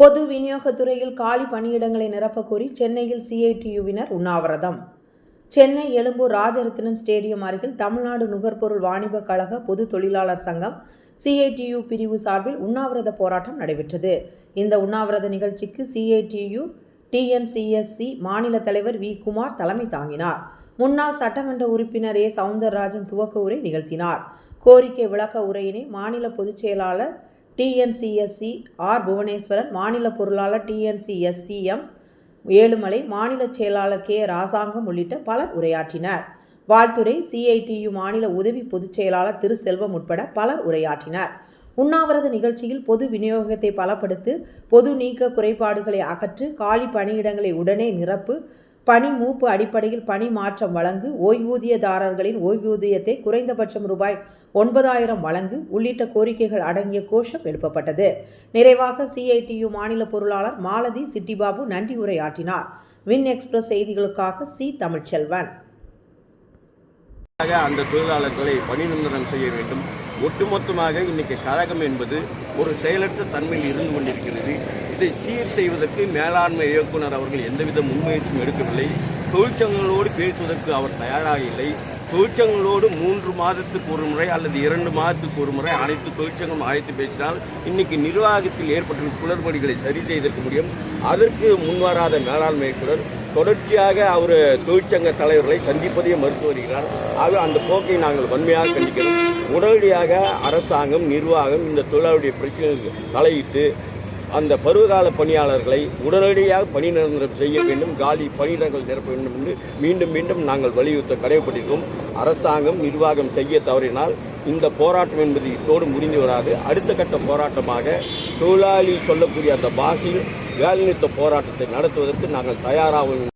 பொது விநியோகத்துறையில் காலி பணியிடங்களை நிரப்பக்கோரி சென்னையில் சிஐடியுவினர் உண்ணாவிரதம். சென்னை எழும்பூர் ராஜரத்தினம் ஸ்டேடியம் அருகில் தமிழ்நாடு நுகர்பொருள் வாணிபக் கழக பொது தொழிலாளர் சங்கம் சிஐடியு பிரிவு சார்பில் உண்ணாவிரத போராட்டம் நடைபெற்றது. இந்த உண்ணாவிரத நிகழ்ச்சிக்கு சிஐடியு டிஎன்சிஎஸ்சி மாநில தலைவர் வி குமார் தலைமை தாங்கினார். முன்னாள் சட்டமன்ற உறுப்பினர் ஏ சவுந்தரராஜன் துவக்க உரை நிகழ்த்தினார். கோரிக்கை விளக்க உரையினை மாநில பொதுச் செயலாளர் டிஎன்சிஎஸ்சி ஆர் புவனேஸ்வரன் மாநில பொருளாளர் டிஎன்சிஎஸ்சிஎம் ஏழுமலை மாநில செயலாளர் கே ராசாங்கம் உள்ளிட்ட பலர் உரையாற்றினர். வாழ்த்துறை சிஐடியு மாநில உதவி பொதுச் செயலாளர் திரு செல்வம் உட்பட பலர் உரையாற்றினர். உண்ணாவிரத நிகழ்ச்சியில் பொது விநியோகத்தை பலப்படுத்து பொது நீக்க குறைபாடுகளை அகற்று காலி பணியிடங்களை உடனே நிரப்பு பணி மூப்பு அடிப்படையில் பணி மாற்றம் வழங்கு ஓய்வூதியதாரர்களின் ஓய்வூதியத்தை குறைந்தபட்சம் ரூபாய் ஒன்பதாயிரம் வழங்கு உள்ளிட்ட கோரிக்கைகள் அடங்கிய கோஷம் எழுப்பப்பட்டது. நிறைவாக சிஐடியு மாநில பொருளாளர் மாலதி சிட்டிபாபு நன்றி உரையாற்றினார். வின் எக்ஸ்பிரஸ் செய்திகளுக்காக சி தமிழ்ச்செல்வன். அந்த தொழிலாளர்களை பணி நிரந்தரம் செய்ய வேண்டும். ஒட்டுமொத்தமாக இன்னைக்கு கழகம் என்பது ஒரு செயலற்ற தன்மையில் இருந்து கொண்டிருக்கிறது. இதை சீர் செய்வதற்கு மேலாண்மை இயக்குனர் அவர்கள் எந்தவித முன்முயற்சியும் எடுக்கவில்லை. தொழிற்சங்கங்களோடு பேசுவதற்கு அவர் தயாராக இல்லை. தொழிற்சங்கங்களோடு மூன்று மாதத்துக்கு ஒரு முறை அல்லது இரண்டு மாதத்துக்கு ஒரு முறை அனைத்து தொழிற்சங்கம் அழைத்து பேசினால் இன்னைக்கு நிர்வாகத்தில் ஏற்பட்ட குளறுபடிகளை சரி செய்திருக்க முடியும். அதற்கு முன்வராத மேலாண்மை இயக்குனர் தொடர்ச்சியாக அவர் தொழிற்சங்க தலைவர்களை சந்திப்பதையே மறுத்து வருகிறார். ஆக அந்த போக்கை நாங்கள் வன்மையாக கண்டிக்கிறோம். உடனடியாக அரசாங்கம் நிர்வாகம் இந்த தொழிலாளருடைய பிரச்சனைகளுக்கு தலையிட்டு அந்த பருவகால பணியாளர்களை உடனடியாக பணி நிரந்தரம் செய்ய வேண்டும் காலி பணியிடங்கள் நிரப்ப வேண்டும் என்று மீண்டும் மீண்டும் நாங்கள் வலியுறுத்த கடமைப்பட்டிருக்கோம் அரசாங்கம் நிர்வாகம் செய்ய தவறினால் இந்த போராட்டம் என்பது இத்தோடு முடிந்து வராது. அடுத்த கட்ட போராட்டமாக தொழிலாளி சொல்லக்கூடிய அந்த பாஷையில் வேலைநிறுத்த போராட்டத்தை நடத்துவதற்கு நாங்கள் தயாராகும்